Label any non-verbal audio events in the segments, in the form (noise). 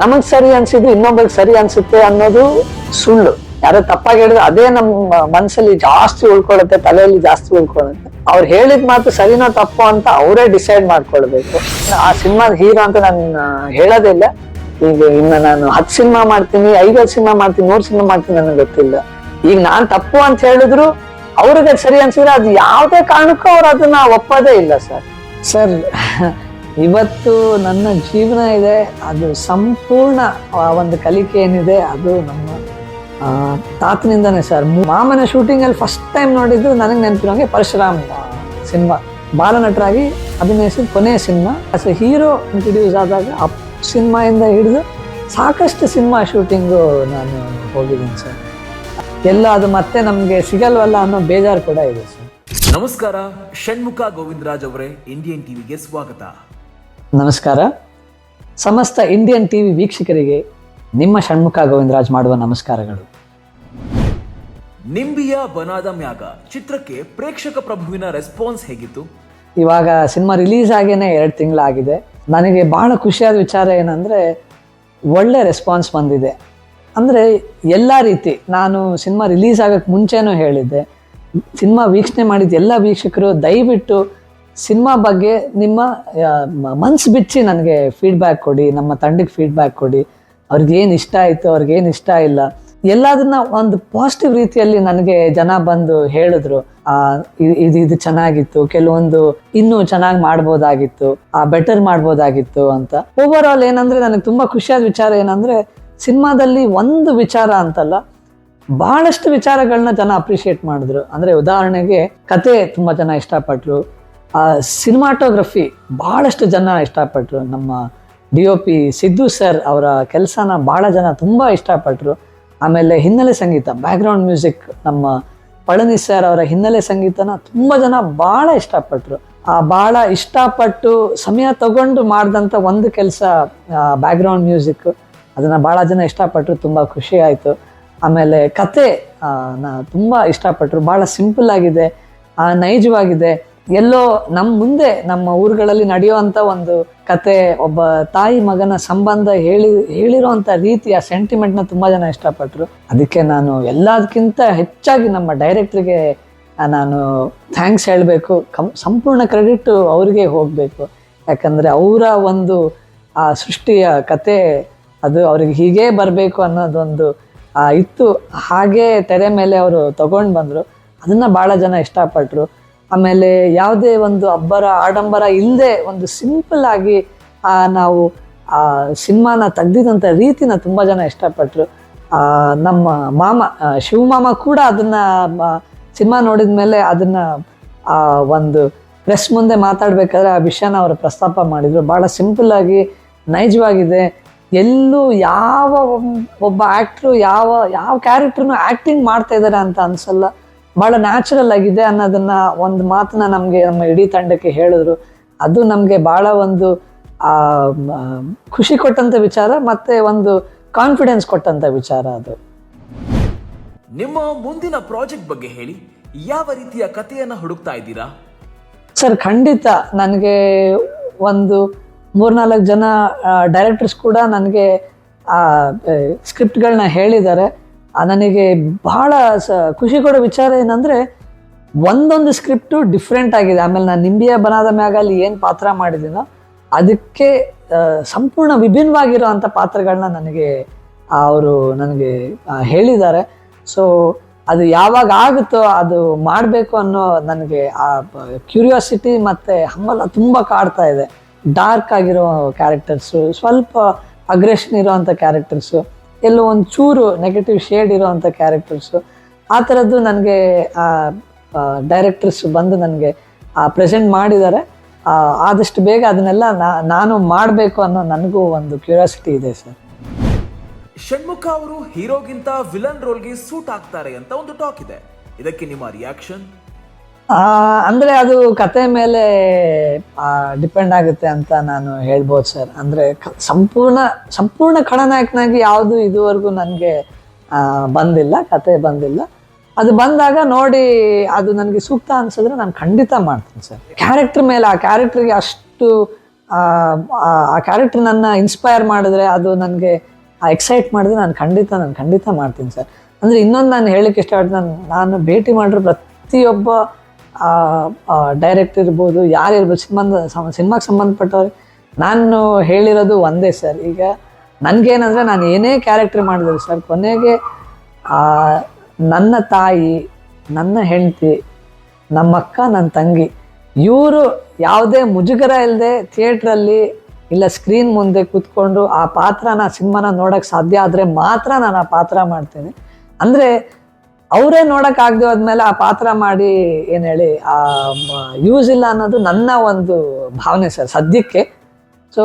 ನಮಗ್ ಸರಿ ಅನ್ಸಿದ್ದು ಇನ್ನೊಬ್ಬರಿಗೆ ಸರಿ ಅನ್ಸುತ್ತೆ ಅನ್ನೋದು ಸುಳ್ಳು. ಯಾರೋ ತಪ್ಪಾಗಿ ಹೇಳಿದ್ರೆ ಅದೇ ನಮ್ಮ ಮನಸ್ಸಲ್ಲಿ ಜಾಸ್ತಿ ಉಳ್ಕೊಳ್ಳುತ್ತೆ, ತಲೆಯಲ್ಲಿ ಜಾಸ್ತಿ ಉಳ್ಕೊಳ್ಳುತ್ತೆ. ಅವ್ರು ಹೇಳಿದ ಮಾತು ಸರಿನೋ ತಪ್ಪು ಅಂತ ಅವರೇ ಡಿಸೈಡ್ ಮಾಡ್ಕೊಳ್ಬೇಕು. ಆ ಸಿನಿಮಾ ಹೀರೋ ಅಂತ ನಾನು ಹೇಳೋದಿಲ್ಲ ಈಗ ಇನ್ನು ನಾನು ಹತ್ತು ಸಿನಿಮಾ ಮಾಡ್ತೀನಿ ಐದೈದು ಸಿನಿಮಾ ಮಾಡ್ತೀನಿ, ನೂರು ಸಿನಿಮಾ ಮಾಡ್ತೀನಿ ನನಗೆ ಗೊತ್ತಿಲ್ಲ. ಈಗ ನಾನ್ ತಪ್ಪು ಅಂತ ಹೇಳಿದ್ರು ಅವ್ರಿಗೆ ಸರಿ ಅನ್ಸಿದ್ರೆ ಅದು ಯಾವುದೇ ಕಾರಣಕ್ಕೂ ಅವ್ರು ಅದನ್ನ ಒಪ್ಪೋದೇ ಇಲ್ಲ ಸರ್. ಸರ್ ಇವತ್ತು ನನ್ನ ಜೀವನ ಇದೆ, ಅದು ಸಂಪೂರ್ಣ ಆ ಒಂದು ಕಲಿಕೆ ಏನಿದೆ, ಅದು ನಮ್ಮ ತಾತನಿಂದನೇ ಸರ್ ಮಾಮನ ಶೂಟಿಂಗ್ ಅಲ್ಲಿ ಫಸ್ಟ್ ಟೈಮ್ ನೋಡಿದ್ದು ನನಗೆ ನೆನಪಿರೋಂಗೆ ಪರಶುರಾಮ್ ಸಿನಿಮಾ. ಬಾಲನಟರಾಗಿ ಅಭಿನಯಿಸಿದ ಕೊನೆಯ cinema. As a hero introduce ಆದಾಗ ಆ ಸಿನಿಮಾಯಿಂದ ಹಿಡಿದು ಸಾಕಷ್ಟು ಸಿನಿಮಾ ಶೂಟಿಂಗು ನಾನು ಹೋಗಿದ್ದೀನಿ ಸರ್ ಎಲ್ಲ ಅದು ಮತ್ತೆ ನಮಗೆ ಸಿಗಲ್ವಲ್ಲ ಅನ್ನೋ ಬೇಜಾರು ಕೂಡ ಇದೆ ಸರ್ ನಮಸ್ಕಾರ, ಷಣ್ಮುಖ ಗೋವಿಂದರಾಜ್ ಅವರೇ ಇಂಡಿಯನ್ ಟಿವಿಗೆ ಸ್ವಾಗತ. ನಮಸ್ಕಾರ. ಸಮಸ್ತ ಇಂಡಿಯನ್ ಟಿವಿ ವೀಕ್ಷಕರಿಗೆ ನಿಮ್ಮ ಷಣ್ಮುಖ ಗೋವಿಂದರಾಜ್ ಮಾಡುವ ನಮಸ್ಕಾರಗಳು. ನಿಂಬಿಯ ಬನಾದ ಮ್ಯಾಗ ಚಿತ್ರಕ್ಕೆ ಪ್ರೇಕ್ಷಕ ಪ್ರಭುವಿನ ರೆಸ್ಪಾನ್ಸ್ ಹೇಗಿತ್ತು? ಇವಾಗ ಸಿನಿಮಾ ರಿಲೀಸ್ ಆಗೇನೆ ಎರಡು ತಿಂಗಳಾಗಿದೆ. ನನಗೆ ಬಹಳ ಖುಷಿಯಾದ ವಿಚಾರ ಏನಂದರೆ ಒಳ್ಳೆ ರೆಸ್ಪಾನ್ಸ್ ಬಂದಿದೆ. ಅಂದರೆ ಎಲ್ಲ ರೀತಿ ನಾನು ಸಿನಿಮಾ ರಿಲೀಸ್ ಆಗೋಕ್ಕೆ ಮುಂಚೆನೂ ಹೇಳಿದ್ದೆ. ಸಿನಿಮಾ ವೀಕ್ಷಣೆ ಮಾಡಿದ ಎಲ್ಲ ವೀಕ್ಷಕರು ದಯವಿಟ್ಟು ಸಿನಿಮಾ ಬಗ್ಗೆ ನಿಮ್ಮ ಮನ್ಸು ಬಿಚ್ಚಿ ನನಗೆ ಫೀಡ್ಬ್ಯಾಕ್ ಕೊಡಿ, ನಮ್ಮ ತಂಡಕ್ಕೆ ಫೀಡ್ಬ್ಯಾಕ್ ಕೊಡಿ. ಅವ್ರಿಗೆ ಏನು ಇಷ್ಟ ಆಯಿತು ಅವ್ರಿಗೇನು ಇಷ್ಟ ಇಲ್ಲ. ಎಲ್ಲದನ್ನ ಒಂದು ಪಾಸಿಟಿವ್ ರೀತಿಯಲ್ಲಿ ನನಗೆ ಜನ ಬಂದು ಹೇಳಿದ್ರು. ಆ ಇದು ಇದು ಚೆನ್ನಾಗಿತ್ತು, ಕೆಲವೊಂದು ಇನ್ನೂ ಚೆನ್ನಾಗಿ ಮಾಡ್ಬೋದಾಗಿತ್ತು, ಆ ಬೆಟರ್ ಮಾಡ್ಬೋದಾಗಿತ್ತು ಅಂತ. ಓವರ್ ಆಲ್ ಏನಂದ್ರೆ ನನಗೆ ತುಂಬಾ ಖುಷಿಯಾದ ವಿಚಾರ ಏನಂದ್ರೆ, ಸಿನಿಮಾದಲ್ಲಿ ಒಂದು ವಿಚಾರ ಅಂತಲ್ಲ, ಬಹಳಷ್ಟು ವಿಚಾರಗಳನ್ನ ಜನ ಅಪ್ರಿಷಿಯೇಟ್ ಮಾಡಿದ್ರು. ಅಂದ್ರೆ ಉದಾಹರಣೆಗೆ ಕತೆ ತುಂಬಾ ಜನ ಇಷ್ಟಪಟ್ರು. ಆ ಸಿನಿಮಾಟೋಗ್ರಫಿ ಭಾಳಷ್ಟು ಜನ ಇಷ್ಟಪಟ್ಟರು ನಮ್ಮ D O P Siddu sir ಅವರ ಕೆಲಸನ ಭಾಳ ಜನ ತುಂಬ ಇಷ್ಟಪಟ್ಟರು ಆಮೇಲೆ ಹಿನ್ನೆಲೆ ಸಂಗೀತ ಬ್ಯಾಕ್ಗ್ರೌಂಡ್ ಮ್ಯೂಸಿಕ್ ನಮ್ಮ ಪಳನಿ ಸರ್ ಅವರ ಹಿನ್ನೆಲೆ ಸಂಗೀತನ ತುಂಬ ಜನ ಭಾಳ ಇಷ್ಟಪಟ್ಟರು ಆ ಭಾಳ ಇಷ್ಟಪಟ್ಟು ಸಮಯ ತಗೊಂಡು ಮಾಡಿದಂಥ ಒಂದು ಕೆಲಸ ಬ್ಯಾಕ್ಗ್ರೌಂಡ್ ಮ್ಯೂಸಿಕ್ ಅದನ್ನು ಭಾಳ ಜನ ಇಷ್ಟಪಟ್ಟರು ತುಂಬ ಖುಷಿ ಆಯಿತು. ಆಮೇಲೆ ಕತೆ ತುಂಬ ಇಷ್ಟಪಟ್ಟರು ಭಾಳ ಸಿಂಪಲ್ ಆಗಿದೆ ನೈಜವಾಗಿದೆ. ಎಲ್ಲೋ ನಮ್ಮ ಮುಂದೆ ನಮ್ಮ ಊರುಗಳಲ್ಲಿ ನಡೆಯುವಂಥ ಒಂದು ಕತೆ, ಒಬ್ಬ ತಾಯಿ ಮಗನ ಸಂಬಂಧ ಹೇಳಿ, ಹೇಳಿರುವಂತ ರೀತಿ, ಆ ಸೆಂಟಿಮೆಂಟ್ನ ತುಂಬ ಜನ ಇಷ್ಟಪಟ್ಟರು ಅದಕ್ಕೆ ನಾನು ಎಲ್ಲದಕ್ಕಿಂತ ಹೆಚ್ಚಾಗಿ ನಮ್ಮ ಡೈರೆಕ್ಟ್ರಿಗೆ ನಾನು ಥ್ಯಾಂಕ್ಸ್ ಹೇಳಬೇಕು. ಕಂ, ಸಂಪೂರ್ಣ ಕ್ರೆಡಿಟ್ ಅವ್ರಿಗೆ ಹೋಗಬೇಕು. ಯಾಕಂದರೆ ಅವರ ಒಂದು, ಆ ಸೃಷ್ಟಿಯ ಕತೆ, ಅದು ಅವ್ರಿಗೆ ಹೀಗೇ ಬರಬೇಕು ಅನ್ನೋದೊಂದು ಇತ್ತು. ಹಾಗೆ ತೆರೆ ಮೇಲೆ ಅವರು ತಗೊಂಡು ಬಂದರು. ಅದನ್ನು ಭಾಳ ಜನ ಇಷ್ಟಪಟ್ಟರು ಆಮೇಲೆ ಯಾವುದೇ ಒಂದು ಅಬ್ಬರ, ಆಡಂಬರ ಇಲ್ಲದೆ ಒಂದು ಸಿಂಪಲ್ ಆಗಿ ನಾವು, ಆ, ಸಿನಿಮಾನ ತೆಗ್ದಿದಂಥ ರೀತಿನ ತುಂಬ ಜನ ಇಷ್ಟಪಟ್ಟರು ನಮ್ಮ ಮಾಮ ಶಿವಮಾಮ ಕೂಡ ಅದನ್ನು ಸಿನಿಮಾ ನೋಡಿದ ಮೇಲೆ ಅದನ್ನು, ಆ, ಒಂದು ಪ್ರೆಸ್ ಮುಂದೆ ಮಾತಾಡಬೇಕಾದ್ರೆ ಆ ವಿಷಯನ ಅವರು ಪ್ರಸ್ತಾಪ ಮಾಡಿದರು. ಭಾಳ ಆಗಿ, ನೈಜವಾಗಿದೆ. ಎಲ್ಲೂ ಯಾವ ಒಬ್ಬ ಆ್ಯಕ್ಟ್ರು ಯಾವ ಯಾವ ಕ್ಯಾರೆಕ್ಟ್ರನ್ನು ಆ್ಯಕ್ಟಿಂಗ್ ಮಾಡ್ತಾ ಇದ್ದಾರೆ ಅಂತ ಅನ್ಸಲ್ಲ. ಭಾಳ ನ್ಯಾಚುರಲ್ ಆಗಿದೆ ಅನ್ನೋದನ್ನ ಒಂದು ಮಾತನ್ನ ನಮಗೆ ನಮ್ಮ ಇಡೀ ತಂಡಕ್ಕೆ ಹೇಳಿದ್ರು. ಅದು ನಮಗೆ ಭಾಳ ಒಂದು ಆ, ಖುಷಿ ಕೊಟ್ಟಂಥ ವಿಚಾರ ಮತ್ತೆ ಒಂದು ಕಾನ್ಫಿಡೆನ್ಸ್ ಕೊಟ್ಟಂಥ ವಿಚಾರ ಅದು. ನಿಮ್ಮ ಮುಂದಿನ ಪ್ರಾಜೆಕ್ಟ್ ಬಗ್ಗೆ ಹೇಳಿ ಯಾವ ರೀತಿಯ ಕಥೆಯನ್ನು ಹುಡುಕ್ತಾ ಇದ್ದೀರಾ? ಸರ್ ಖಂಡಿತ ನನಗೆ ಒಂದು ಮೂರ್ನಾಲ್ಕು ಜನ ಡೈರೆಕ್ಟರ್ಸ್ ಕೂಡ ನನಗೆ ಸ್ಕ್ರಿಪ್ಟ್ಗಳನ್ನ ಹೇಳಿದ್ದಾರೆ. ನನಗೆ ಬಹಳ ಸ, ಖುಷಿ ಕೊಡೋ ವಿಚಾರ ಏನಂದರೆ ಒಂದೊಂದು ಸ್ಕ್ರಿಪ್ಟು ಡಿಫ್ರೆಂಟ್ ಆಗಿದೆ. ಆಮೇಲೆ ನಾನು ನಿಂಬಿಯ ಬನಾದ ಮ್ಯಾಗ ಅಲ್ಲಿ ಏನು ಪಾತ್ರ ಮಾಡಿದ್ದೀನೋ ಅದಕ್ಕೆ ಸಂಪೂರ್ಣ ವಿಭಿನ್ನವಾಗಿರೋ ಅಂಥ ಪಾತ್ರಗಳನ್ನ ನನಗೆ ಅವರು ನನಗೆ ಹೇಳಿದ್ದಾರೆ. ಸೊ ಅದು ಯಾವಾಗ ಆಗುತ್ತೋ ಅದು ಮಾಡಬೇಕು ಅನ್ನೋ ನನಗೆ, ಆ ಕ್ಯೂರಿಯಾಸಿಟಿ ಮತ್ತು ಹಂಬಲ ತುಂಬ ಕಾಡ್ತಾ ಇದೆ. ಡಾರ್ಕ್ ಆಗಿರೋ ಕ್ಯಾರೆಕ್ಟರ್ಸು ಸ್ವಲ್ಪ ಅಗ್ರೆಷನ್ ಇರೋವಂಥ ಕ್ಯಾರೆಕ್ಟರ್ಸು ಎಲ್ಲೋ ಒಂದು ಚೂರು ನೆಗೆಟಿವ್ ಶೇಡ್ ಇರೋವಂಥ ಕ್ಯಾರೆಕ್ಟರ್ಸು ಆ ಥರದ್ದು ನನಗೆ, ಆ ಡೈರೆಕ್ಟರ್ಸ್ ಬಂದು ನನಗೆ ಪ್ರೆಸೆಂಟ್ ಮಾಡಿದ್ದಾರೆ. ಆದಷ್ಟು ಬೇಗ ಅದನ್ನೆಲ್ಲ ನಾನು ಮಾಡಬೇಕು ಅನ್ನೋ ನನಗೂ ಒಂದು ಕ್ಯೂರಿಯಾಸಿಟಿ ಇದೆ ಸರ್ ಷಣ್ಮುಖ ಅವರು ಹೀರೋಗಿಂತ ವಿಲನ್ ರೋಲ್ಗೆ ಸೂಟ್ ಆಗ್ತಾರೆ ಅಂತ ಒಂದು ಟಾಕ್ ಇದೆ. ಇದಕ್ಕೆ ನಿಮ್ಮ ರಿಯಾಕ್ಷನ್ ಅಂದ್ರೆ ಅದು ಕತೆ ಮೇಲೆ ಡಿಪೆಂಡ್ ಆಗುತ್ತೆ ಅಂತ ನಾನು ಹೇಳ್ಬೋದು ಸರ್ ಅಂದ್ರೆ ಸಂಪೂರ್ಣ ಸಂಪೂರ್ಣ ಖಳನಾಯಕನಾಗಿ ಯಾವುದು ಇದುವರೆಗೂ ನನಗೆ ಬಂದಿಲ್ಲ ಕತೆ ಬಂದಿಲ್ಲ. ಅದು ಬಂದಾಗ ನೋಡಿ, ಅದು ನನಗೆ ಸೂಕ್ತ ಅನ್ಸಿದ್ರೆ ನಾನು ಖಂಡಿತ ಮಾಡ್ತೀನಿ ಸರ್ ಕ್ಯಾರೆಕ್ಟರ್ ಮೇಲೆ, ಆ ಕ್ಯಾರೆಕ್ಟರ್ಗೆ ಅಷ್ಟು, ಆ ಕ್ಯಾರೆಕ್ಟರ್ ನನ್ನ ಇನ್ಸ್ಪೈರ್ ಮಾಡಿದ್ರೆ ಅದು ನನಗೆ ಎಕ್ಸೈಟ್ ಮಾಡಿದ್ರೆ ನಾನು ಖಂಡಿತ ನಾನು ಖಂಡಿತ ಮಾಡ್ತೀನಿ ಸರ್ ಅಂದರೆ ಇನ್ನೊಂದು ನಾನು ಹೇಳಕ್ಕೆ ಇಷ್ಟಪಡ್ತೀನಿ, ನಾನು ನಾನು ಭೇಟಿ ಮಾಡಿರೋ ಪ್ರತಿಯೊಬ್ಬ ಡೈರೆಕ್ಟರ್ ಇರ್ಬೋದು ಯಾರಿರ್ಬೋದು ಸಂಬಂಧ ಸಿನಿಮಾಗೆ ಸಂಬಂಧಪಟ್ಟವ್ರಿಗೆ ನಾನು ಹೇಳಿರೋದು ಒಂದೇ ಸರ್ ಈಗ ನನಗೇನಂದರೆ ನಾನು ಏನೇ ಕ್ಯಾರೆಕ್ಟರ್ ಮಾಡಿದ್ರು ಸರ್ ಕೊನೆಗೆ ನನ್ನ ತಾಯಿ, ನನ್ನ ಹೆಂಡತಿ ನಮ್ಮಕ್ಕ ನನ್ನ ತಂಗಿ, ಇವರು ಯಾವುದೇ ಮುಜುಗರ ಇಲ್ಲದೆ ಥಿಯೇಟ್ರಲ್ಲಿ ಇಲ್ಲ ಸ್ಕ್ರೀನ್ ಮುಂದೆ ಕೂತ್ಕೊಂಡು ಆ ಪಾತ್ರನ ಸಿನಿಮಾನ ನೋಡೋಕ್ಕೆ ಸಾಧ್ಯ ಆದರೆ ಮಾತ್ರ ನಾನು ಆ ಪಾತ್ರ ಮಾಡ್ತೀನಿ. ಅಂದರೆ ಅವರೇ ನೋಡೋಕ್ಕಾಗದೆ ಹೋದ್ಮೇಲೆ ಆ ಪಾತ್ರ ಮಾಡಿ ಏನು ಹೇಳಿ ಆ ಯೂಸ್ ಇಲ್ಲ ಅನ್ನೋದು ನನ್ನ ಒಂದು ಭಾವನೆ ಸರ್ ಸದ್ಯಕ್ಕೆ. ಸೊ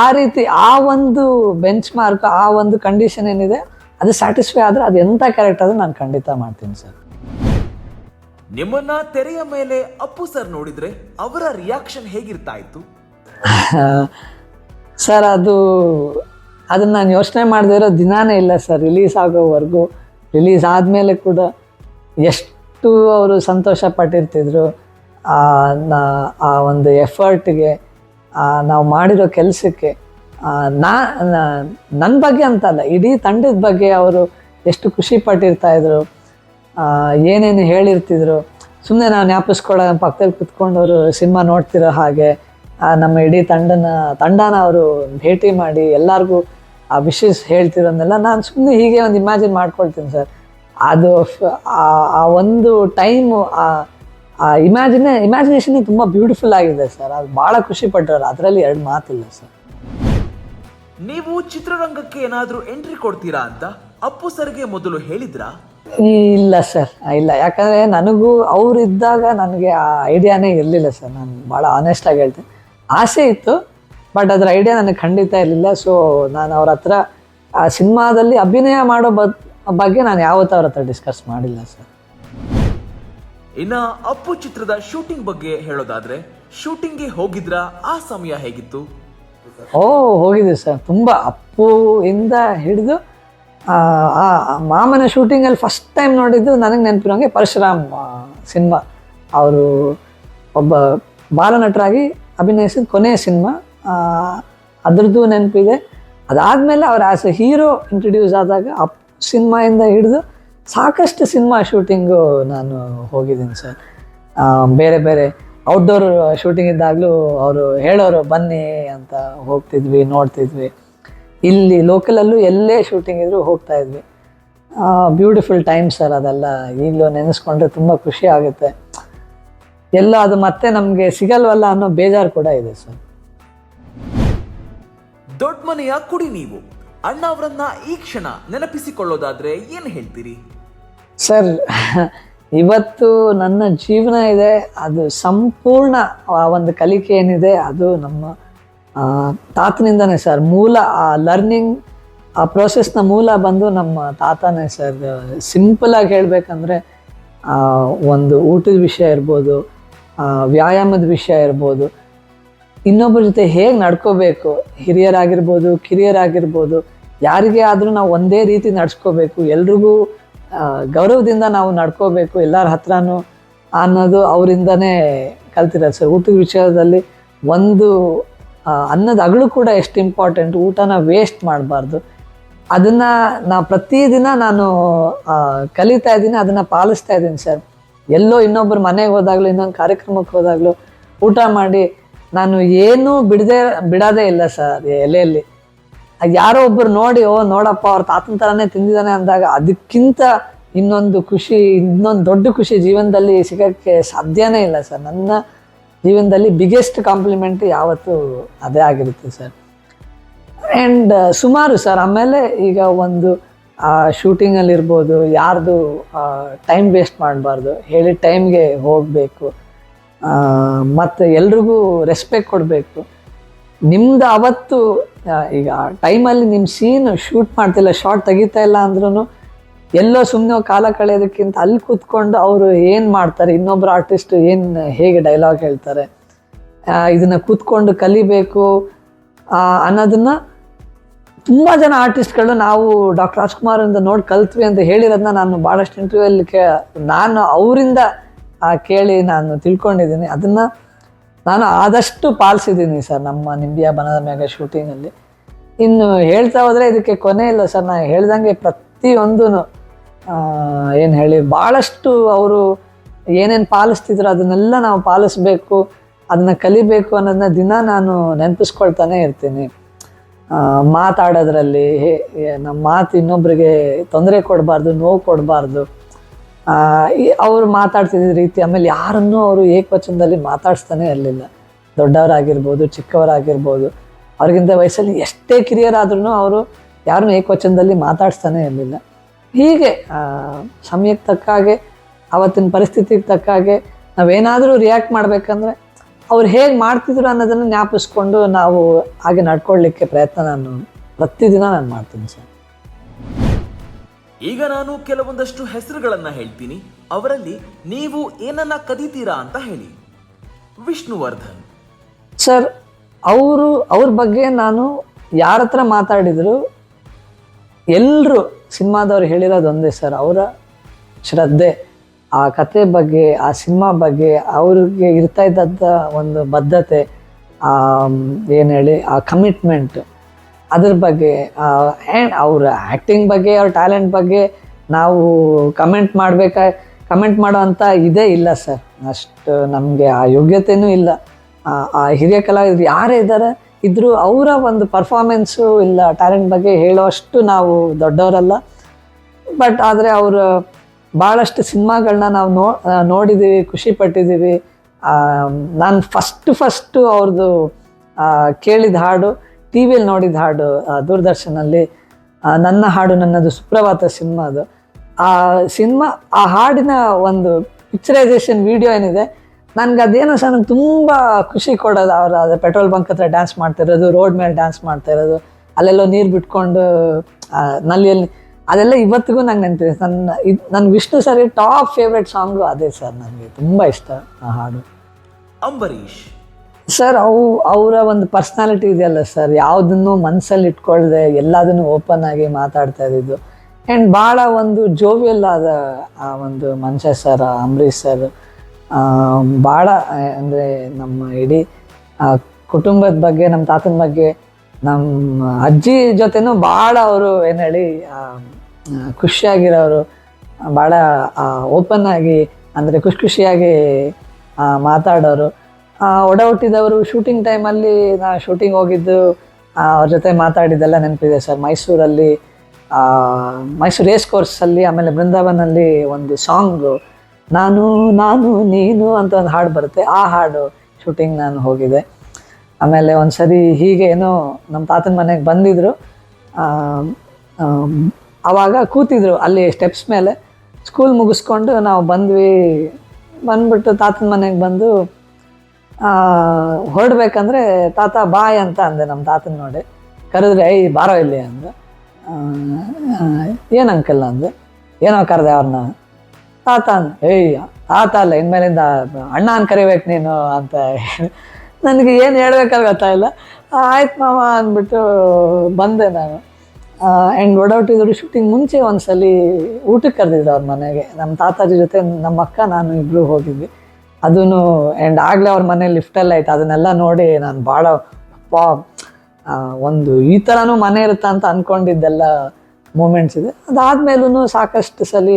ಆ ರೀತಿ ಆ ಒಂದು ಬೆಂಚ್ ಮಾರ್ಕ್ ಆ ಒಂದು ಕಂಡೀಷನ್ ಏನಿದೆ ಅದು ಸ್ಯಾಟಿಸ್ಫೈ ಆದರೆ ಅದು ಎಂಥ ಕರೆಕ್ಟ್ ಆದ್ರೂ ನಾನು ಖಂಡಿತ ಮಾಡ್ತೀನಿ ಸರ್ ನಿಮ್ಮನ್ನ ತೆರೆಯ ಮೇಲೆ ಅಪ್ಪು ಸರ್ ನೋಡಿದ್ರೆ ಅವರ ರಿಯಾಕ್ಷನ್ ಹೇಗಿರ್ತಾ ಇತ್ತು? (laughs) ಸರ್ ಅದು ಅದನ್ನು ನಾನು ಯೋಚನೆ ಮಾಡದೇ ಇರೋ ದಿನಾನೇ ಇಲ್ಲ ಸರ್ ರಿಲೀಸ್ ಆಗೋವರೆಗೂ. ರಿಲೀಸ್ ಆದಮೇಲೆ ಕೂಡ ಎಷ್ಟು ಅವರು ಸಂತೋಷ ಪಟ್ಟಿರ್ತಿದ್ರು, ಆ ಒಂದು ಎಫರ್ಟ್ಗೆ ನಾವು ಮಾಡಿರೋ ಕೆಲಸಕ್ಕೆ ನಾ ನನ್ನ ಬಗ್ಗೆ ಅಂತಲ್ಲ, ಇಡೀ ತಂಡದ ಬಗ್ಗೆ ಅವರು ಎಷ್ಟು ಖುಷಿ ಪಟ್ಟಿರ್ತಾಯಿದ್ರು ಏನೇನು ಹೇಳಿರ್ತಿದ್ರು. ಸುಮ್ಮನೆ ನಾವು ಜ್ಞಾಪಿಸ್ಕೊಳ್ಳೋ ಪಕ್ಕದಲ್ಲಿ ಅವರು ಸಿನಿಮಾ ನೋಡ್ತಿರೋ ಹಾಗೆ ನಮ್ಮ ಇಡೀ ತಂಡನ ತಂಡನ ಅವರು ಭೇಟಿ ಮಾಡಿ ಎಲ್ಲರಿಗೂ ಆ ವಿಶಸ್ ಹೇಳ್ತಿರೋದನ್ನೆಲ್ಲ ನಾನು ಸುಮ್ಮನೆ ಹೀಗೆ ಒಂದು ಇಮ್ಯಾಜಿನ್ ಮಾಡ್ಕೊಳ್ತೀನಿ ಸರ್ ಅದು ಆ ಒಂದು ಟೈಮು ಆ ಇಮ್ಯಾಜಿನೇ ಇಮ್ಯಾಜಿನೇಷನ್ ತುಂಬ ಬ್ಯೂಟಿಫುಲ್ ಆಗಿದೆ ಸರ್ ಅದು ಭಾಳ ಖುಷಿ ಪಟ್ಟರು ಅದರಲ್ಲಿ ಎರಡು ಮಾತಿಲ್ಲ ಸರ್ ನೀವು ಚಿತ್ರರಂಗಕ್ಕೆ ಏನಾದರೂ ಎಂಟ್ರಿ ಕೊಡ್ತೀರಾ ಅಂತ ಅಪ್ಪು ಸರ್ಗೆ ಮೊದಲು ಹೇಳಿದ್ರಾ? ಇಲ್ಲ ಸರ್ ಇಲ್ಲ. ಯಾಕಂದರೆ ನನಗೂ ಅವರಿದ್ದಾಗ ನನಗೆ ಆ ಐಡಿಯಾನೇ ಇರಲಿಲ್ಲ ಸರ್ ನಾನು ಭಾಳ ಆನೆಸ್ಟಾಗಿ ಹೇಳ್ತೀನಿ ಆಸೆ ಇತ್ತು ಬಟ್ ಅದರ ಐಡಿಯಾ ನನಗೆ ಖಂಡಿತ ಇರಲಿಲ್ಲ. ಸೊ ನಾನು ಅವ್ರ ಹತ್ರ ಆ ಸಿನಿಮಾದಲ್ಲಿ ಅಭಿನಯ ಮಾಡೋ ಬಗ್ಗೆ ನಾನು ಯಾವತ್ತೂ ಅವ್ರ ಹತ್ರ ಡಿಸ್ಕಸ್ ಮಾಡಿಲ್ಲ ಸರ್ ಇನ್ನು ಅಪ್ಪು ಚಿತ್ರದ ಶೂಟಿಂಗ್ ಬಗ್ಗೆ ಹೇಳೋದಾದ್ರೆ ಶೂಟಿಂಗ್ಗೆ ಹೋಗಿದ್ರಾ? ಆ ಸಮಯ ಹೇಗಿತ್ತು? ಓ ಹೋಗಿದೆ ಸರ್ ತುಂಬ ಅಪ್ಪು ಇಂದ ಹಿಡಿದು ಆ ಆ ಮಾಮನ ಶೂಟಿಂಗಲ್ಲಿ ಫಸ್ಟ್ ಟೈಮ್ ನೋಡಿದ್ದು ನನಗೆ ನೆನಪಿರೋಂಗೆ ಪರಶುರಾಮ್ ಸಿನಿಮಾ. ಅವರು ಒಬ್ಬ ಬಾಲನಟರಾಗಿ ಅಭಿನಯಿಸಿದ ಕೊನೆಯ ಸಿನಿಮಾ. ಅದ್ರದ್ದು ನೆನಪಿದೆ. ಅದಾದಮೇಲೆ ಅವ್ರು ಆ್ಯಸ್ ಎ ಹೀರೋ ಇಂಟ್ರಡ್ಯೂಸ್ ಆದಾಗ ಆ ಸಿನಿಮಾಯಿಂದ ಹಿಡಿದು ಸಾಕಷ್ಟು ಸಿನಿಮಾ ಶೂಟಿಂಗು ನಾನು ಹೋಗಿದ್ದೀನಿ ಸರ್. ಬೇರೆ ಬೇರೆ ಔಟ್ಡೋರ್ ಶೂಟಿಂಗ್ ಇದ್ದಾಗಲೂ ಅವರು ಹೇಳೋರು, ಬನ್ನಿ ಅಂತ ಹೋಗ್ತಿದ್ವಿ, ನೋಡ್ತಿದ್ವಿ. ಇಲ್ಲಿ ಲೋಕಲಲ್ಲೂ ಎಲ್ಲೇ ಶೂಟಿಂಗ್ ಇದ್ದರೂ ಹೋಗ್ತಾ ಇದ್ವಿ. ಬ್ಯೂಟಿಫುಲ್ ಟೈಮ್ ಸರ್ ಅದೆಲ್ಲ. ಈಗಲೂ ನೆನೆಸ್ಕೊಂಡ್ರೆ ತುಂಬ ಖುಷಿ ಆಗುತ್ತೆ. ಎಲ್ಲ ಅದು ಮತ್ತೆ ನಮಗೆ ಸಿಗಲ್ವಲ್ಲ ಅನ್ನೋ ಬೇಜಾರು ಕೂಡ ಇದೆ ಸರ್. ದೊಡ್ಡ ಮನೆಯ ಕುಡಿ ನೀವು. ಅಣ್ಣ ಅವರನ್ನ ಈ ಕ್ಷಣ ನೆನಪಿಸಿಕೊಳ್ಳೋದಾದ್ರೆ ಏನ್ ಹೇಳ್ತೀರಿ? ಸರ್, ಇವತ್ತು ನನ್ನ ಜೀವನ ಇದೆ, ಅದು ಸಂಪೂರ್ಣ ಆ ಒಂದು ಕಲಿಕೆ ಏನಿದೆ, ಅದು ನಮ್ಮ ತಾತನಿಂದನೇ ಸರ್. ಮೂಲ, ಆ ಲರ್ನಿಂಗ್ ಆ ಪ್ರೋಸೆಸ್ನ ಮೂಲ ಬಂದು ನಮ್ಮ ತಾತನೇ ಸರ್. ಸಿಂಪಲಾಗಿ ಹೇಳಬೇಕಂದ್ರೆ ಒಂದು ಊಟದ ವಿಷಯ ಇರ್ಬೋದು ವ್ಯಾಯಾಮದ ವಿಷಯ ಇರ್ಬೋದು ಇನ್ನೊಬ್ಬರ ಜೊತೆ ಹೇಗೆ ನಡ್ಕೋಬೇಕು? ಹಿರಿಯರಾಗಿರ್ಬೋದು, ಕಿರಿಯರಾಗಿರ್ಬೋದು, ಯಾರಿಗೆ ಆದರೂ ನಾವು ಒಂದೇ ರೀತಿ ನಡ್ಸ್ಕೋಬೇಕು. ಎಲ್ರಿಗೂ ಗೌರವದಿಂದ ನಾವು ನಡ್ಕೋಬೇಕು ಎಲ್ಲರ ಹತ್ರನೂ ಅನ್ನೋದು ಅವರಿಂದನೇ ಕಲ್ತಿರೋದು ಸರ್. ಊಟದ ವಿಷಯದಲ್ಲಿ ಒಂದು ಅನ್ನದ ಅಗಳು ಕೂಡ ಎಷ್ಟು ಇಂಪಾರ್ಟೆಂಟ್ ಊಟನ ವೇಸ್ಟ್ ಮಾಡಬಾರ್ದು. ಅದನ್ನು ನಾ ಪ್ರತಿದಿನ ನಾನು ಕಲಿತಾ ಇದ್ದೀನಿ, ಅದನ್ನು ಪಾಲಿಸ್ತಾ ಇದ್ದೀನಿ ಸರ್. ಎಲ್ಲೋ ಇನ್ನೊಬ್ಬರು ಮನೆಗೆ ಹೋದಾಗಲೂ, ಇನ್ನೊಂದು ಕಾರ್ಯಕ್ರಮಕ್ಕೆ ಹೋದಾಗಲೂ, ಊಟ ಮಾಡಿ ನಾನು ಏನೂ ಬಿಡದೆ, ಬಿಡೋದೇ ಇಲ್ಲ ಸರ್ ಎಲೆಯಲ್ಲಿ. ಯಾರೋ ಒಬ್ಬರು ನೋಡಿ, ಓ ನೋಡಪ್ಪ, ಅವ್ರ ತಾತನ ಥರನೇ ತಿಂದಿದ್ದಾನೆ ಅಂದಾಗ ಅದಕ್ಕಿಂತ ಇನ್ನೊಂದು ಖುಷಿ, ಇನ್ನೊಂದು ದೊಡ್ಡ ಖುಷಿ ಜೀವನದಲ್ಲಿ ಸಿಗೋಕ್ಕೆ ಸಾಧ್ಯನೇ ಇಲ್ಲ ಸರ್. ನನ್ನ ಜೀವನದಲ್ಲಿ ಬಿಗ್ಗೆಸ್ಟ್ ಕಾಂಪ್ಲಿಮೆಂಟ್ ಯಾವತ್ತೂ ಅದೇ ಆಗಿರುತ್ತೆ ಸರ್. ಆ್ಯಂಡ್ ಸುಮಾರು ಸರ್, ಆಮೇಲೆ ಈಗ ಒಂದು ಶೂಟಿಂಗಲ್ಲಿರ್ಬೋದು ಯಾರ್ದು ಟೈಮ್ ವೇಸ್ಟ್ ಮಾಡಬಾರ್ದು, ಹೇಳಿದ ಟೈಮ್ಗೆ ಹೋಗಬೇಕು. ಮತ್ತು ಎಲ್ರಿಗೂ ರೆಸ್ಪೆಕ್ಟ್ ಕೊಡಬೇಕು. ನಿಮ್ದು ಅವತ್ತು ಈಗ ಟೈಮಲ್ಲಿ ನಿಮ್ಮ ಸೀನ್ ಶೂಟ್ ಮಾಡ್ತಿಲ್ಲ ಶಾರ್ಟ್ ತೆಗಿತಾ ಇಲ್ಲ ಅಂದ್ರೂ ಎಲ್ಲೋ ಸುಮ್ಮನೆ ಕಾಲ ಕಳೆಯೋದಕ್ಕಿಂತ ಅಲ್ಲಿ ಕೂತ್ಕೊಂಡು ಅವರು ಏನು ಮಾಡ್ತಾರೆ ಇನ್ನೊಬ್ಬರು ಆರ್ಟಿಸ್ಟ್ ಏನು ಹೇಗೆ ಡೈಲಾಗ್ ಹೇಳ್ತಾರೆ ಇದನ್ನು ಕೂತ್ಕೊಂಡು ಕಲಿಬೇಕು ಅನ್ನೋದನ್ನು ತುಂಬ ಜನ ಆರ್ಟಿಸ್ಟ್ಗಳು ನಾವು ಡಾಕ್ಟರ್ ರಾಜ್ಕುಮಾರಿಂದ ನೋಡಿ ಕಲ್ತ್ವಿ ಅಂತ ಹೇಳಿರೋದನ್ನ ನಾನು ಭಾಳಷ್ಟು ಇಂಟರ್ವ್ಯೂಲ್ಲಿ ಕೇ, ನಾನು ಅವರಿಂದ ಕೇಳಿ ನಾನು ತಿಳ್ಕೊಂಡಿದ್ದೀನಿ. ಅದನ್ನು ನಾನು ಆದಷ್ಟು ಪಾಲಿಸಿದ್ದೀನಿ ಸರ್ ನಮ್ಮ ನಿಂಬಿಯ ಬನದ ಮ್ಯಾಗ ಶೂಟಿಂಗಲ್ಲಿ. ಇನ್ನು ಹೇಳ್ತಾ ಹೋದರೆ ಇದಕ್ಕೆ ಕೊನೆ ಇಲ್ಲ ಸರ್. ನಾನು ಹೇಳ್ದಂಗೆ ಪ್ರತಿಯೊಂದೂ ಏನು ಹೇಳಿ ಭಾಳಷ್ಟು ಅವರು ಏನೇನು ಪಾಲಿಸ್ತಿದ್ರು ಅದನ್ನೆಲ್ಲ ನಾವು ಪಾಲಿಸ್ಬೇಕು ಅದನ್ನ ಕಲಿಬೇಕು ಅನ್ನೋದನ್ನ ದಿನ ನಾನು ನೆನಪಿಸ್ಕೊಳ್ತಾನೆ ಇರ್ತೀನಿ. ಆ, ಮಾತಾಡೋದ್ರಲ್ಲಿ ನಮ್ಮ ಮಾತು ಇನ್ನೊಬ್ಬರಿಗೆ ತೊಂದರೆ ಕೊಡಬಾರ್ದು ನೋವು ಕೊಡಬಾರ್ದು. ಅವರು ಮಾತಾಡ್ತಿದ್ದ ರೀತಿ, ಆಮೇಲೆ ಯಾರನ್ನು ಅವರು ಏಕವಚನದಲ್ಲಿ ಮಾತಾಡಿಸ್ತಾನೆ ಇರಲಿಲ್ಲ. ದೊಡ್ಡವರಾಗಿರ್ಬೋದು, ಚಿಕ್ಕವರಾಗಿರ್ಬೋದು, ಅವ್ರಿಗಿಂತ ವಯಸ್ಸಲ್ಲಿ ಎಷ್ಟೇ ಕಿರಿಯರಾದ್ರೂ ಅವರು ಯಾರನ್ನೂ ಏಕವಚನದಲ್ಲಿ ಮಾತಾಡಿಸ್ತಾನೆ ಇರಲಿಲ್ಲ. ಹೀಗೆ ಸಮಯಕ್ಕೆ ತಕ್ಕ ಹಾಗೆ, ಆವತ್ತಿನ ಪರಿಸ್ಥಿತಿಗೆ ತಕ್ಕ ಹಾಗೆ ನಾವೇನಾದರೂ ರಿಯಾಕ್ಟ್ ಮಾಡಬೇಕಂದ್ರೆ ಅವ್ರು ಹೇಗೆ ಮಾಡ್ತಿದ್ರು ಅನ್ನೋದನ್ನು ಜ್ಞಾಪಿಸ್ಕೊಂಡು ನಾವು ಹಾಗೆ ನಡ್ಕೊಳ್ಳಿಕ್ಕೆ ಪ್ರಯತ್ನ ನಾನು ಪ್ರತಿದಿನ ನಾನು ಮಾಡ್ತೀನಿ ಸರ್. ಈಗ ನಾನು ಕೆಲವೊಂದಷ್ಟು ಹೆಸರುಗಳನ್ನ ಹೇಳ್ತೀನಿ. ಅವರಲ್ಲಿ ನೀವು ಏನನ್ನ ಕದೀತೀರಾ ಅಂತ ಹೇಳಿ. ವಿಷ್ಣುವರ್ಧನ್. ಸರ್, ಅವರು, ಅವ್ರ ಬಗ್ಗೆ ನಾನು ಯಾರ ಹತ್ರ ಮಾತಾಡಿದ್ರು ಎಲ್ಲರೂ ಸಿನಿಮಾದವ್ರು ಹೇಳಿರೋದೊಂದೇ ಸರ್. ಅವರ ಶ್ರದ್ಧೆ, ಆ ಕತೆ ಬಗ್ಗೆ, ಆ ಸಿನಿಮಾ ಬಗ್ಗೆ, ಅವ್ರಿಗೆ ಇರ್ತಾ ಇದ್ದಂಥ ಒಂದು ಬದ್ಧತೆ ಏನು ಹೇಳಿ, ಆ ಕಮಿಟ್ಮೆಂಟ್ ಅದ್ರ ಬಗ್ಗೆ ಆ್ಯಂಡ್ ಅವ್ರ ಆ್ಯಕ್ಟಿಂಗ್ ಬಗ್ಗೆ, ಅವ್ರ ಟ್ಯಾಲೆಂಟ್ ಬಗ್ಗೆ ನಾವು ಕಮೆಂಟ್ ಮಾಡಬೇಕಾ ಕಮೆಂಟ್ ಮಾಡೋ ಅಂಥ ಇದೇ ಇಲ್ಲ ಸರ್ ಅಷ್ಟು ನಮಗೆ ಆ ಯೋಗ್ಯತೆಯೂ ಇಲ್ಲ. ಆ- ಹಿರಿಯ ಕಲಾವಿದರು ಯಾರೇ ಇದ್ದಾರೆ ಇದ್ದರೂ ಅವರ ಒಂದು ಪರ್ಫಾರ್ಮೆನ್ಸು ಇಲ್ಲ ಟ್ಯಾಲೆಂಟ್ ಬಗ್ಗೆ ಹೇಳೋಷ್ಟು ನಾವು ದೊಡ್ಡವರಲ್ಲ. ಬಟ್ ಆದರೆ ಅವರು ಭಾಳಷ್ಟು ಸಿನಿಮಾಗಳನ್ನ ನಾವು ನೋ ನೋಡಿದ್ದೀವಿ ಖುಷಿಪಟ್ಟಿದ್ದೀವಿ ನಾನು ಫಸ್ಟ್ ಫಸ್ಟು ಅವ್ರದ್ದು ಕೇಳಿದ ಹಾಡು ಟಿ ವಿಯಲ್ಲಿ ನೋಡಿದ ಹಾಡು ದೂರದರ್ಶನಲ್ಲಿ ನನ್ನ ಹಾಡು, ನನ್ನದು ಸುಪ್ರಭಾತ ಸಿನಿಮಾ ಅದು. ಆ ಸಿನಿಮಾ, ಆ ಹಾಡಿನ ಒಂದು ಪಿಕ್ಚರೈಸೇಷನ್ ವಿಡಿಯೋ ಏನಿದೆ, ನನಗೆ ಅದೇನೋ ಸಹ ನಂಗೆ ತುಂಬ ಖುಷಿ ಕೊಡೋದು. ಅವರು ಅದು ಪೆಟ್ರೋಲ್ ಬಂಕ್ ಹತ್ರ ಡ್ಯಾನ್ಸ್ ಮಾಡ್ತಾ ಇರೋದು, ರೋಡ್ ಮೇಲೆ ಡ್ಯಾನ್ಸ್ ಮಾಡ್ತಾ ಇರೋದು, ಅಲ್ಲೆಲ್ಲೋ ನೀರು ಬಿಟ್ಕೊಂಡು ನಲ್ಲಿಯಲ್ಲಿ, ಅದೆಲ್ಲ ಇವತ್ತಿಗೂ ನಂಗೆ ನೆನಪಿದೆ. ನನ್ನ, ಇದು ನನ್ನ Vishnu sir top favourite song ಅದೇ ಸರ್, ನನಗೆ ತುಂಬ ಇಷ್ಟ ಆ ಹಾಡು. ಅಂಬರೀಷ್. ಸರ್ ಅವು ಅವರ ಒಂದು ಪರ್ಸ್ನಾಲಿಟಿ ಇದೆಯಲ್ಲ ಸರ್ ಯಾವುದನ್ನು ಮನಸ್ಸಲ್ಲಿ ಇಟ್ಕೊಳ್ದೆ ಎಲ್ಲದನ್ನು ಓಪನ್ ಆಗಿ ಮಾತಾಡ್ತಾ ಇದ್ದಿದ್ದು. ಆ್ಯಂಡ್ ಭಾಳ ಒಂದು ಜೋವಿಯಲ್ ಆದ, ಆ ಒಂದು ಮನುಷ್ಯ ಸರ್ ಅಂಬರೀಷ್ ಸರ್ ಭಾಳ ಅಂದರೆ ನಮ್ಮ ಇಡೀ ಕುಟುಂಬದ ಬಗ್ಗೆ, ನಮ್ಮ ತಾತನ ಬಗ್ಗೆ, ನಮ್ಮ ಅಜ್ಜಿ ಜೊತೆನೂ ಭಾಳ ಅವರು ಏನು ಹೇಳಿ ಖುಷಿಯಾಗಿರೋರು. ಭಾಳ ಓಪನ್ ಆಗಿ, ಅಂದರೆ ಖುಷಿ ಖುಷಿಯಾಗಿ ಮಾತಾಡೋರು. ಒಡ ಹುಟ್ಟಿದವರು ಶೂಟಿಂಗ್ ಟೈಮಲ್ಲಿ ನಾ ಶೂಟಿಂಗ್ ಹೋಗಿದ್ದು ಅವ್ರ ಜೊತೆ ಮಾತಾಡಿದ್ದೆಲ್ಲ ನೆನಪಿದೆ ಸರ್. ಮೈಸೂರಲ್ಲಿ ಮೈಸೂರು ರೇಸ್ ಕೋರ್ಸಲ್ಲಿ ಆಮೇಲೆ ಬೃಂದಾವನಲ್ಲಿ ಒಂದು ಸಾಂಗು ನಾನು ನಾನು, ನೀನು ಅಂತ ಒಂದು ಹಾಡು ಬರುತ್ತೆ. ಆ ಹಾಡು ಶೂಟಿಂಗ್ ನಾನು ಹೋಗಿದ್ದೆ. ಆಮೇಲೆ ಒಂದು ಸರಿ ಹೀಗೆ ಏನೋ ನಮ್ಮ ತಾತನ ಮನೆಗೆ ಬಂದಿದ್ದರು ಆವಾಗ ಕೂತಿದ್ರು ಅಲ್ಲಿ ಸ್ಟೆಪ್ಸ್ ಮೇಲೆ. ಸ್ಕೂಲ್ ಮುಗಿಸ್ಕೊಂಡು ನಾವು ಬಂದ್ವಿ. ಬಂದ್ಬಿಟ್ಟು ತಾತನ ಮನೆಗೆ ಬಂದು ಹೊರಡ್ಬೇಕಂದ್ರೆ ತಾತ ಬಾಯ್ ಅಂತ ಅಂದೆ ನಮ್ಮ ತಾತನ ನೋಡಿ. ಕರೆದ್ರೆ ಐ ಬಾರೋ ಇಲ್ಲಿ ಅಂದ. ಏನು ಅಂಕಲ್ ಅಂದೆ. ಏನೋ ಕರೆದೆ ಅವ್ರನ್ನ ತಾತ ಅಂದ ಏಯ್, ತಾತ ಅಲ್ಲ, ಇನ್ಮೇಲಿಂದ ಅಣ್ಣ ಅಂತ ಕರಿಬೇಕು ನೀನು ಅಂತ ನನಗೆ ಏನು ಹೇಳ್ಬೇಕಲ್ಲ ಗೊತ್ತಾಯಿಲ್ಲ ಆಯ್ತು ಮಾಮ ಅಂದ್ಬಿಟ್ಟು ಬಂದೆ ನಾನು. ಆ್ಯಂಡ್ ಒಡೌಟಿದ್ರು ಶೂಟಿಂಗ್ ಮುಂಚೆ ಒಂದ್ಸಲಿ ಊಟಕ್ಕೆ ಕರೆದಿದ್ರು ಅವ್ರ ಮನೆಗೆ. ನಮ್ಮ ತಾತಾಜಿ ಜೊತೆ ನಮ್ಮ ಅಕ್ಕ, ನಾನು ಇಬ್ಬರು ಹೋಗಿದ್ವಿ. ಅದೂ ಆ್ಯಂಡ್ ಆಗಲೇ ಅವ್ರ ಮನೆ ಲಿಫ್ಟಲ್ಲಿ ಆಯ್ತು. ಅದನ್ನೆಲ್ಲ ನೋಡಿ ನಾನು ಭಾಳ ಪಾ ಒಂದು ಈ ಥರನೂ ಮನೆ ಇರುತ್ತಾ ಅಂತ ಅಂದ್ಕೊಂಡಿದ್ದೆಲ್ಲ ಮೂಮೆಂಟ್ಸ್ ಇದೆ. ಅದಾದಮೇಲೂ ಸಾಕಷ್ಟು ಸಲ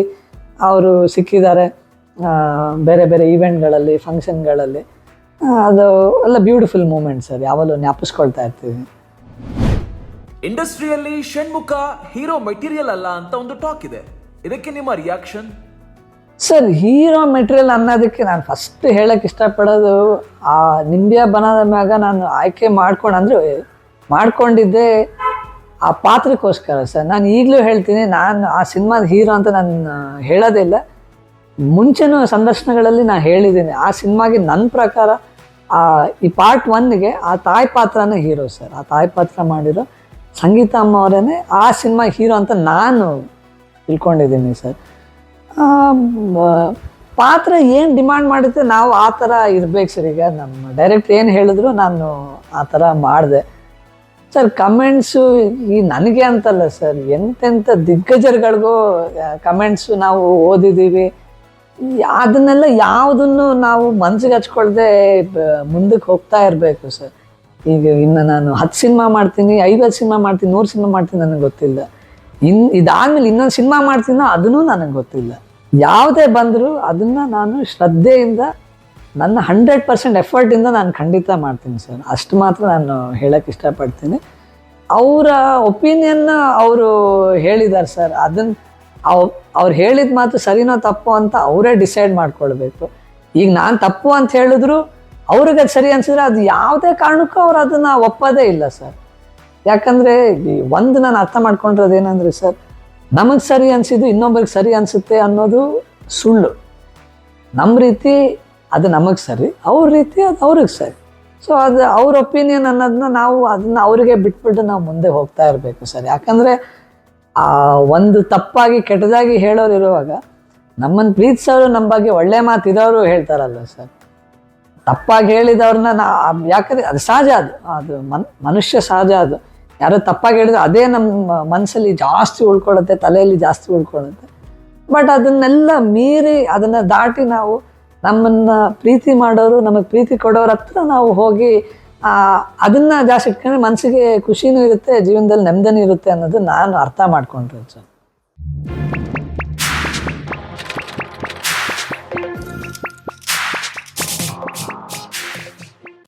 ಅವರು ಸಿಕ್ಕಿದ್ದಾರೆ ಬೇರೆ ಬೇರೆ ಈವೆಂಟ್ಗಳಲ್ಲಿ ಫಂಕ್ಷನ್ಗಳಲ್ಲಿ ಅದು ಎಲ್ಲ ಬ್ಯೂಟಿಫುಲ್ ಮೂಮೆಂಟ್ಸ್ ಸರ್ ಯಾವಾಗಲೂ ಜ್ಞಾಪಿಸ್ಕೊಳ್ತಾ ಇರ್ತೀವಿ. ಇಂಡಸ್ಟ್ರಿಯಲ್ಲಿ ಷಣ್ಮುಖ ಹೀರೋ ಮೆಟೀರಿಯಲ್ ಅಲ್ಲ ಅಂತ ಒಂದು ಟಾಕ್ ಇದೆ. ಇದಕ್ಕೆ ನಿಮ್ಮ ರಿಯಾಕ್ಷನ್ ಸರ್ ಹೀರೋ ಮೆಟೀರಿಯಲ್ ಅನ್ನೋದಕ್ಕೆ ನಾನು ಫಸ್ಟ್ ಹೇಳಕ್ಕೆ ಇಷ್ಟಪಡೋದು, ಆ ನಿಂಬೆ ಬನದ ಮ್ಯಾಗ ನಾನು ಆಯ್ಕೆ ಮಾಡ್ಕೊಂಡು, ಅಂದರೆ, ಮಾಡ್ಕೊಂಡಿದ್ದೆ ಆ ಪಾತ್ರಕ್ಕೋಸ್ಕರ ಸರ್. ನಾನು ಈಗಲೂ ಹೇಳ್ತೀನಿ, ನಾನು ಆ ಸಿನಿಮಾದ ಹೀರೋ ಅಂತ ನಾನು ಹೇಳೋದಿಲ್ಲ ಮುಂಚೆನೂ ಸಂದರ್ಶನಗಳಲ್ಲಿ ನಾನು ಹೇಳಿದ್ದೀನಿ, ಆ ಸಿನಿಮಾಗೆ ನನ್ನ ಪ್ರಕಾರ, ಆ, ಈ ಪಾರ್ಟ್ ಒನ್ಗೆ ಆ ತಾಯಿ ಪಾತ್ರನೇ ಹೀರೋ ಸರ್. ಆ ತಾಯಿ ಪಾತ್ರ ಮಾಡಿರೋ ಸಂಗೀತ ಅಮ್ಮ ಅವರೇ ಆ ಸಿನಿಮಾ ಹೀರೋ ಅಂತ ನಾನು ತಿಳ್ಕೊಂಡಿದ್ದೀನಿ ಸರ್. ಪಾತ್ರ ಏನು ಡಿಮಾಂಡ್ ಮಾಡುತ್ತೆ ನಾವು ಆ ಥರ ಇರ್ಬೇಕು ಸರ್. ಈಗ ನಮ್ಮ ಡೈರೆಕ್ಟ್ ಏನು ಹೇಳಿದ್ರು ನಾನು ಆ ಥರ ಮಾಡಿದೆ. ಸರ್, ಕಮೆಂಟ್ಸು ಈ ನನಗೆ ಅಂತಲ್ಲ ಸರ್ ಎಂತೆಂಥ ದಿಗ್ಗಜರುಗಳಿಗೂ ಕಮೆಂಟ್ಸು ನಾವು ಓದಿದ್ದೀವಿ ಅದನ್ನೆಲ್ಲ ಯಾವುದನ್ನು ನಾವು ಮನ್ಸಿಗೆ ಹಚ್ಕೊಳ್ದೆ ಮುಂದಕ್ಕೆ ಹೋಗ್ತಾ ಇರಬೇಕು ಸರ್. ಈಗ ಇನ್ನು ನಾನು ಹತ್ತು ಸಿನಿಮಾ ಮಾಡ್ತೀನಿ, ಐವತ್ತು ಸಿನಿಮಾ ಮಾಡ್ತೀನಿ, ನೂರು ಸಿನಿಮಾ ಮಾಡ್ತೀನಿ, ನನಗೆ ಗೊತ್ತಿಲ್ಲ. ಇನ್, ಇದಾದ್ಮೇಲೆ ಇನ್ನೊಂದು ಸಿನಿಮಾ ಮಾಡ್ತೀನೋ ಅದನ್ನೂ ನನಗೆ ಗೊತ್ತಿಲ್ಲ. ಯಾವುದೇ ಬಂದರೂ ಅದನ್ನು ನಾನು ಶ್ರದ್ಧೆಯಿಂದ, ನನ್ನ ಹಂಡ್ರೆಡ್ ಪರ್ಸೆಂಟ್ ಎಫರ್ಟಿಂದ ನಾನು ಖಂಡಿತ ಮಾಡ್ತೀನಿ ಸರ್. ಅಷ್ಟು ಮಾತ್ರ ನಾನು ಹೇಳಕ್ಕೆ ಇಷ್ಟಪಡ್ತೀನಿ. ಅವರ ಒಪಿನಿಯನ್ನ ಅವರು ಹೇಳಿದ್ದಾರೆ ಸರ್. ಅದನ್ನು ಅವ್, ಅವ್ರು ಹೇಳಿದ ಮಾತು ಸರಿನೋ ತಪ್ಪು ಅಂತ ಅವರೇ ಡಿಸೈಡ್ ಮಾಡ್ಕೊಳ್ಬೇಕು. ಈಗ ನಾನು ತಪ್ಪು ಅಂತ ಹೇಳಿದ್ರು ಅವ್ರಿಗೆ ಅದು ಸರಿ ಅನ್ಸಿದ್ರೆ ಅದು ಯಾವುದೇ ಕಾರಣಕ್ಕೂ ಅವ್ರು ಅದನ್ನು ಒಪ್ಪೋದೇ ಇಲ್ಲ ಸರ್. ಯಾಕಂದರೆ ಒಂದು ನಾನು ಅರ್ಥ ಮಾಡ್ಕೊಂಡಿರೋದು ಏನಂದರೆ ಸರ್, ನಮಗೆ ಸರಿ ಅನಿಸಿದ್ದು ಇನ್ನೊಬ್ಬರಿಗೆ ಸರಿ ಅನಿಸುತ್ತೆ ಅನ್ನೋದು ಸುಳ್ಳು. ನಮ್ಮ ರೀತಿ ಅದು ನಮಗೆ ಸರಿ, ಅವ್ರ ರೀತಿ ಅದು ಅವ್ರಿಗೆ ಸರಿ. ಸೊ ಅದು ಅವ್ರ ಒಪಿನಿಯನ್ ಅನ್ನೋದನ್ನ ನಾವು ಅದನ್ನ ಅವರಿಗೆ ಬಿಟ್ಬಿಟ್ಟು ನಾವು ಮುಂದೆ ಹೋಗ್ತಾ ಇರಬೇಕು ಸರ್. ಯಾಕಂದರೆ ಒಂದು ತಪ್ಪಾಗಿ ಕೆಟ್ಟದಾಗಿ ಹೇಳೋರು ಇರುವಾಗ ನಮ್ಮನ್ನು ಪ್ರೀತಿಸೋರು ನಮ್ಮ ಬಗ್ಗೆ ಒಳ್ಳೆ ಮಾತು ಇರೋರು ಹೇಳ್ತಾರಲ್ಲ ಸರ್. ತಪ್ಪಾಗಿ ಹೇಳಿದವ್ರನ್ನ ನಾ, ಯಾಕಂದ್ರೆ ಅದು ಸಹಜ ಅದು. ಅದು ಮನ್, ಮನುಷ್ಯ ಸಹಜ ಅದು. ಯಾರೋ ತಪ್ಪಾಗಿ ಹೇಳಿದ್ರೆ ಅದೇ ನಮ್ಮ ಮನಸ್ಸಲ್ಲಿ ಜಾಸ್ತಿ ಉಳ್ಕೊಳ್ಳುತ್ತೆ, ತಲೆಯಲ್ಲಿ ಜಾಸ್ತಿ ಉಳ್ಕೊಳ್ಳುತ್ತೆ. ಬಟ್ ಅದನ್ನೆಲ್ಲ ಮೀರಿ ಅದನ್ನು ದಾಟಿ ನಾವು ನಮ್ಮನ್ನು ಪ್ರೀತಿ ಮಾಡೋರು, ನಮಗೆ ಪ್ರೀತಿ ಕೊಡೋರ ಹತ್ರ ನಾವು ಹೋಗಿ ಅದನ್ನು ಜಾಸ್ತಿ ಇಟ್ಕೊಂಡ್ರೆ ಮನಸ್ಸಿಗೆ ಖುಷಿನೂ ಇರುತ್ತೆ, ಜೀವನದಲ್ಲಿ ನೆಮ್ಮದಿನೂ ಇರುತ್ತೆ ಅನ್ನೋದು ನಾನು ಅರ್ಥ ಮಾಡ್ಕೊಂಡ್ರೆ ಸರ್.